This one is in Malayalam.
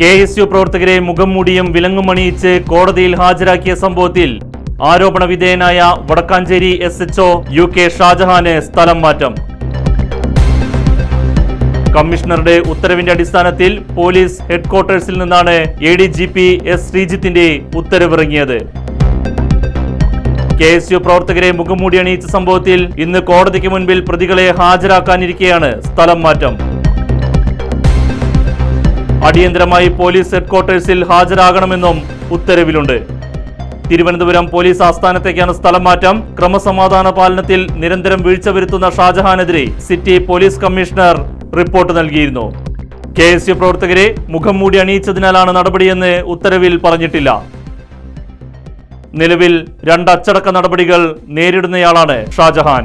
K S U പ്രവർത്തകരെ മുഖം മൂടിയും വിലങ്ങും വിലങ്ങുമണിയിച്ച് കോടതിയിൽ ഹാജരാക്കിയ സംഭവത്തിൽ ആരോപണ വിധേയനായ Vadakkanchery S HO U K ഷാജഹാന് സ്ഥലം മാറ്റം. കമ്മീഷണറുടെ ഉത്തരവിന്റെ അടിസ്ഥാനത്തിൽ പോലീസ് ഹെഡ്ക്വാർട്ടേഴ്സിൽ നിന്നാണ് A D G P S ശ്രീജിത്തിന്റെ ഉത്തരവിറങ്ങിയത്. കെ എസ് യു പ്രവർത്തകരെ മുഖംമൂടി അണിയിച്ച സംഭവത്തിൽ ഇന്ന് കോടതിക്ക് മുൻപിൽ പ്രതികളെ ഹാജരാക്കാനിരിക്കെയാണ് സ്ഥലം മാറ്റം. അടിയന്തരമായി പോലീസ് ഹെഡ്ക്വാർട്ടേഴ്സിൽ ഹാജരാകണമെന്നും ഉത്തരവിലുണ്ട്. തിരുവനന്തപുരം പോലീസ് ആസ്ഥാനത്തേക്കാണ് സ്ഥലം മാറ്റം. ക്രമസമാധാന പാലനത്തിൽ നിരന്തരം വീഴ്ച വരുത്തുന്ന ഷാജഹാനെതിരെ സിറ്റി പോലീസ് കമ്മീഷണർ റിപ്പോർട്ട് നൽകിയിരുന്നു. കെ എസ് യു പ്രവർത്തകരെ മുഖം മൂടി അണിയിച്ചതിനാലാണ് നടപടിയെന്ന് ഉത്തരവിൽ പറഞ്ഞിട്ടില്ല. നിലവിൽ രണ്ട് അച്ചടക്ക നടപടികൾ നേരിടുന്നയാളാണ് ഷാജഹാൻ.